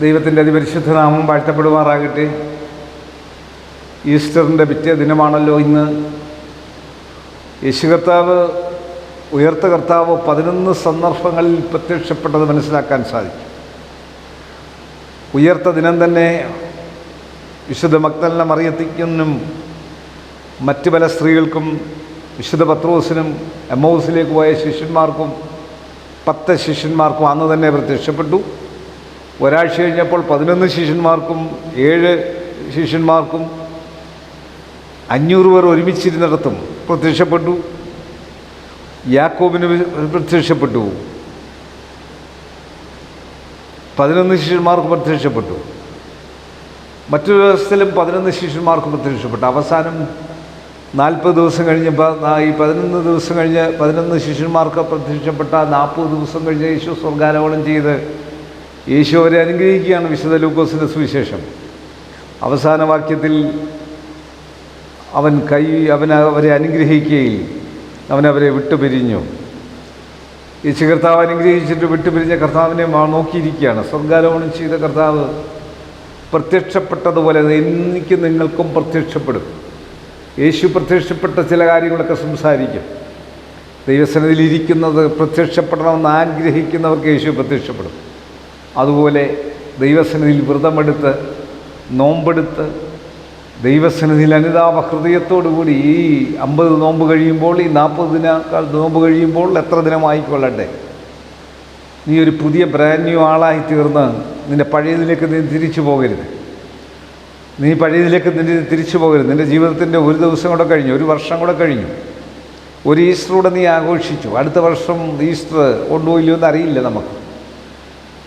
ദൈവത്തിന്റെ അതിപരിശുദ്ധ നാമം വാഴ്ത്തപ്പെടുമാറാകട്ടെ. ഈസ്റ്ററിന്റെ പിറ്റേ ദിനമാണല്ലോ ഇന്ന്. യേശു കർത്താവ് ഉയർത്ത കർത്താവ് പതിനൊന്ന് സന്ദർഭങ്ങളിൽ പ്രത്യക്ഷപ്പെട്ടത് മനസ്സിലാക്കാൻ സാധിക്കും. ഉയർത്ത ദിനം തന്നെ വിശുദ്ധ മക്തലിനെ മറിയത്തിക്കുന്നും മറ്റ് പല സ്ത്രീകൾക്കും വിശുദ്ധ പത്രോസിനും എമ്മൗസിലേക്ക് പോയ ശിഷ്യന്മാർക്കും പത്ത് ശിഷ്യന്മാർക്കും അന്ന് തന്നെ പ്രത്യക്ഷപ്പെട്ടു. ഒരാഴ്ച കഴിഞ്ഞപ്പോൾ പതിനൊന്ന് ശിഷ്യന്മാർക്കും ഏഴ് ശിഷ്യന്മാർക്കും അഞ്ഞൂറ് പേർ ഒരുമിച്ചിരുന്നിടത്തും പ്രത്യക്ഷപ്പെട്ടു. യാക്കോബിന് പ്രത്യക്ഷപ്പെട്ടു. പതിനൊന്ന് ശിഷ്യന്മാർക്ക് പ്രത്യക്ഷപ്പെട്ടു. മറ്റൊരു ദിവസത്തിലും പതിനൊന്ന് ശിഷ്യന്മാർക്ക് പ്രത്യക്ഷപ്പെട്ടു. അവസാനം നാൽപ്പത് ദിവസം കഴിഞ്ഞപ്പോൾ നാ- ഈ പതിനൊന്ന് ദിവസം കഴിഞ്ഞ് പതിനൊന്ന് ശിഷ്യന്മാർക്ക് പ്രത്യക്ഷപ്പെട്ട നാൽപ്പത് ദിവസം കഴിഞ്ഞ് യേശു സ്വർഗാരോഹണം ചെയ്ത് യേശു അവരെ അനുഗ്രഹിക്കുകയാണ് വിശുദ്ധ ലൂക്കോസിന്റെ സുവിശേഷം. അവസാന വാക്യത്തിൽ അവൻ കൈ അവൻ അവരെ അനുഗ്രഹിക്കുകയും അവനവരെ വിട്ടുപിരിഞ്ഞു. യേശു കർത്താവ് അനുഗ്രഹിച്ചിട്ട് വിട്ടുപിരിഞ്ഞ കർത്താവിനെ നോക്കിയിരിക്കുകയാണ്. സ്വർഗാരോഹണം ചെയ്ത കർത്താവ് പ്രത്യക്ഷപ്പെട്ടതുപോലെ എനിക്ക് നിങ്ങൾക്കും പ്രത്യക്ഷപ്പെടും. യേശു പ്രത്യക്ഷപ്പെട്ട ചില കാര്യങ്ങളൊക്കെ സംസാരിക്കും. ദൈവസനത്തിലിരിക്കുന്നത് പ്രത്യക്ഷപ്പെടണമെന്ന് ആഗ്രഹിക്കുന്നവർക്ക് യേശു പ്രത്യക്ഷപ്പെടും. അതുപോലെ ദൈവസന്നിധിയിൽ വ്രതമെടുത്ത് നോമ്പെടുത്ത് ദൈവസന്നിധിയിൽ അനുതാപ ഹൃദയത്തോടുകൂടി ഈ അമ്പത് നോമ്പ് കഴിയുമ്പോൾ ഈ നാൽപ്പത് ദിനക്കാൾ നോമ്പ് കഴിയുമ്പോൾ എത്ര ദിനമായിക്കൊള്ളട്ടെ? നീ ഒരു പുതിയ ബ്രാൻഡ് ന്യൂ ആളായി തീർന്ന് നിന്റെ പഴയതിലേക്ക് നീ തിരിച്ചു പോകരുത്. നീ പഴയതിലേക്ക് നിന്റെ തിരിച്ചു പോകരുത്. നിന്റെ ജീവിതത്തിന്റെ ഒരു ദിവസം കൂടെ കഴിഞ്ഞു ഒരു വർഷം കൂടെ കഴിഞ്ഞു. ഒരു ഈസ്റ്ററൂടെ നീ ആഘോഷിച്ചു. അടുത്ത വർഷം ഈസ്റ്റർ കൊണ്ടുപോയില്ലോ എന്ന് അറിയില്ല നമുക്ക്.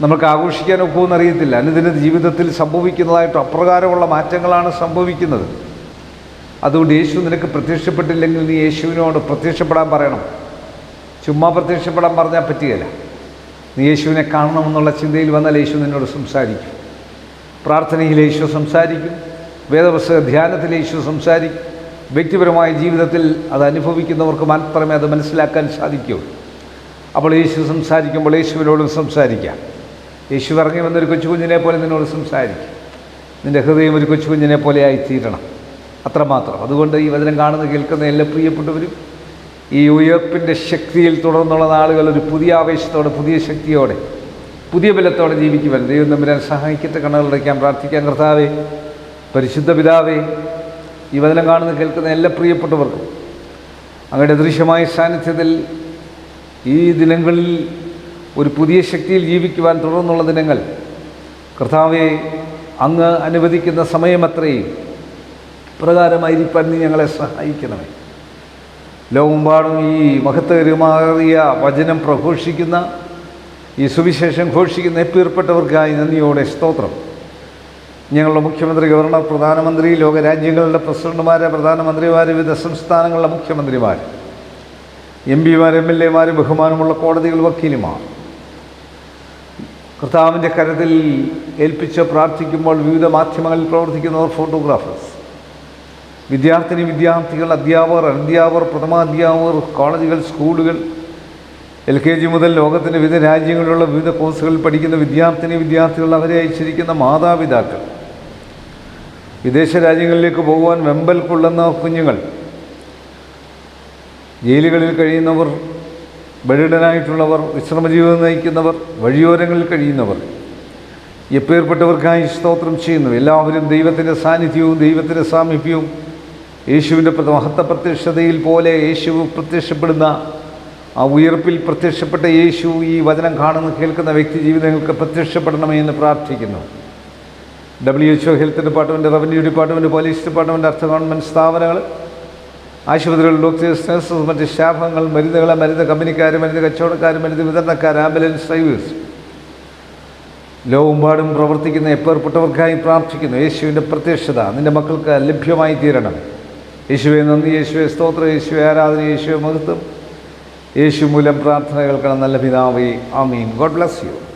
നമുക്ക് ആഘോഷിക്കാൻ ഒക്കുമെന്ന് അറിയത്തില്ല. അനുദിന ജീവിതത്തിൽ സംഭവിക്കുന്നതായിട്ട് അപ്രകാരമുള്ള മാറ്റങ്ങളാണ് സംഭവിക്കുന്നത്. അതുകൊണ്ട് യേശു നിനക്ക് പ്രത്യക്ഷപ്പെട്ടില്ലെങ്കിൽ നീ യേശുവിനോട് പ്രത്യക്ഷപ്പെടാൻ പറയണം. ചുമ്മാ പ്രത്യക്ഷപ്പെടാൻ പറഞ്ഞാൽ പറ്റുകയില്ല. നീ യേശുവിനെ കാണണമെന്നുള്ള ചിന്തയിൽ വന്നാൽ യേശു നിന്നോട് സംസാരിക്കും. പ്രാർത്ഥനയിൽ യേശു സംസാരിക്കും. വേദപുസ്തക ധ്യാനത്തിൽ യേശു സംസാരിക്കും. വ്യക്തിപരമായ ജീവിതത്തിൽ അത് അനുഭവിക്കുന്നവർക്ക് മാത്രമേ അത് മനസ്സിലാക്കാൻ സാധിക്കൂ അപ്പോൾ യേശു സംസാരിക്കുമ്പോൾ യേശുവിനോടും സംസാരിക്കാം. യേശു ഇറങ്ങി വന്നൊരു കൊച്ചുകുഞ്ഞിനെ പോലെ നിന്നോട് സംസാരിക്കും. നിന്റെ ഹൃദയം ഒരു കൊച്ചുകുഞ്ഞിനെ പോലെ ആയിത്തീരണം. അത്രമാത്രം. അതുകൊണ്ട് ഈ വചനം കാണുന്ന കേൾക്കുന്ന എല്ലാ പ്രിയപ്പെട്ടവരും ഈ ഉയർപ്പിന്റെ ശക്തിയിൽ തുടർന്നുള്ള നാളുകൾ ഒരു പുതിയ ആവേശത്തോടെ പുതിയ ശക്തിയോടെ പുതിയ ബലത്തോടെ ജീവിക്കുവാൻ ദൈവം തമ്പുരാൻ സഹായിക്കട്ടെ. കണ്ണുകളടയ്ക്കാൻ പ്രാർത്ഥിക്കാൻ കർത്താവേ പരിശുദ്ധ പിതാവേ ഈ വചനം കാണുന്ന കേൾക്കുന്ന എല്ലാ പ്രിയപ്പെട്ടവർക്കും അങ്ങയുടെ ദൃശ്യമായ സാന്നിധ്യത്തിൽ ഈ ദിനങ്ങളിൽ ഒരു പുതിയ ശക്തിയിൽ ജീവിക്കുവാൻ തുടർന്നുള്ള ദിനങ്ങൾ. കർത്താവെ അങ്ങ് അനുവദിക്കുന്ന സമയമത്രയും പ്രകാരമായിരിക്കാൻ നീ ഞങ്ങളെ സഹായിക്കണമേ. ലോകമെമ്പാടും ഈ മഹത്വകരമാറിയ വചനം പ്രഘോഷിക്കുന്ന ഈ സുവിശേഷം ഘോഷിക്കുന്ന എപ്പീർപ്പെട്ടവർക്കായി നന്ദിയോടെ സ്തോത്രം. ഞങ്ങളുടെ മുഖ്യമന്ത്രി ഗവർണർ പ്രധാനമന്ത്രി ലോകരാജ്യങ്ങളുടെ പ്രസിഡന്റുമാർ പ്രധാനമന്ത്രിമാർ വിവിധ സംസ്ഥാനങ്ങളുടെ മുഖ്യമന്ത്രിമാർ എം പിമാർ എം എൽ എമാർ ബഹുമാനമുള്ള കോടതികൾ വക്കീലുമാർ കർത്താവിന്റെ കരത്തിൽ ഏൽപ്പിച്ച് പ്രാർത്ഥിക്കുമ്പോൾ വിവിധ മാധ്യമങ്ങളിൽ പ്രവർത്തിക്കുന്നവർ ഫോട്ടോഗ്രാഫേഴ്സ് വിദ്യാർത്ഥിനി വിദ്യാർത്ഥികൾ അധ്യാപകർ അധ്യാപകർ പ്രഥമാധ്യാപകർ കോളേജുകൾ സ്കൂളുകൾ എൽ കെ ജി മുതൽ ലോകത്തിന്റെ വിവിധ രാജ്യങ്ങളിലുള്ള വിവിധ കോഴ്സുകളിൽ പഠിക്കുന്ന വിദ്യാർത്ഥിനി വിദ്യാർത്ഥികൾ അവരെ അയച്ചിരിക്കുന്ന മാതാപിതാക്കൾ വിദേശ രാജ്യങ്ങളിലേക്ക് പോകുവാൻ വെമ്പൽ കൊള്ളുന്ന കുഞ്ഞുങ്ങൾ ജയിലുകളിൽ കഴിയുന്നവർ ബലിഡനായിട്ടുള്ളവർ വിശ്രമജീവിതം നയിക്കുന്നവർ വഴിയോരങ്ങളിൽ കഴിയുന്നവർ. എപ്പേർപ്പെട്ടവർക്കായി സ്തോത്രം ചെയ്യുന്നു. എല്ലാവരും ദൈവത്തിന്റെ സാന്നിധ്യവും ദൈവത്തിന്റെ സാമീപ്യവും യേശുവിന്റെ മഹത്വ പ്രത്യക്ഷതയിൽ പോലെ യേശു പ്രത്യക്ഷപ്പെടുന്ന ആ ഉയർപ്പിൽ പ്രത്യക്ഷപ്പെട്ട യേശു ഈ വചനം കാണുന്ന കേൾക്കുന്ന വ്യക്തി ജീവിതങ്ങൾക്ക് പ്രത്യക്ഷപ്പെടണമേ എന്ന് പ്രാർത്ഥിക്കുന്നു. W H O health department revenue department police department അർത്ഥ ഗവൺമെന്റ് സ്ഥാപനങ്ങൾ ആശുപത്രികൾ ഡോക്ടേഴ്സ് നഴ്സസ് മറ്റ് സ്റ്റാഫംഗങ്ങൾ മരുന്നുകൾ മരുന്ന് കമ്പനിക്കാർ മരുന്ന് കച്ചവടക്കാർ മരുന്ന് വിതരണക്കാർ ആംബുലൻസ് ഡ്രൈവേഴ്സ്. ലോകമെമ്പാടും പ്രവർത്തിക്കുന്ന എപ്പേർപ്പെട്ടവർക്കായി പ്രാർത്ഥിക്കുന്നു. യേശുവിന്റെ പ്രത്യക്ഷത നിന്റെ മക്കൾക്ക് ലഭ്യമായി തീരണം. യേശുവെ നന്ദി. യേശുവെ സ്തോത്രം. യേശുവെ ആരാധന. യേശുവെ മഹത്വം. യേശു മൂലം പ്രാർത്ഥന കേൾക്കണം. നല്ല പിതാവേ ആമീൻ. God bless you.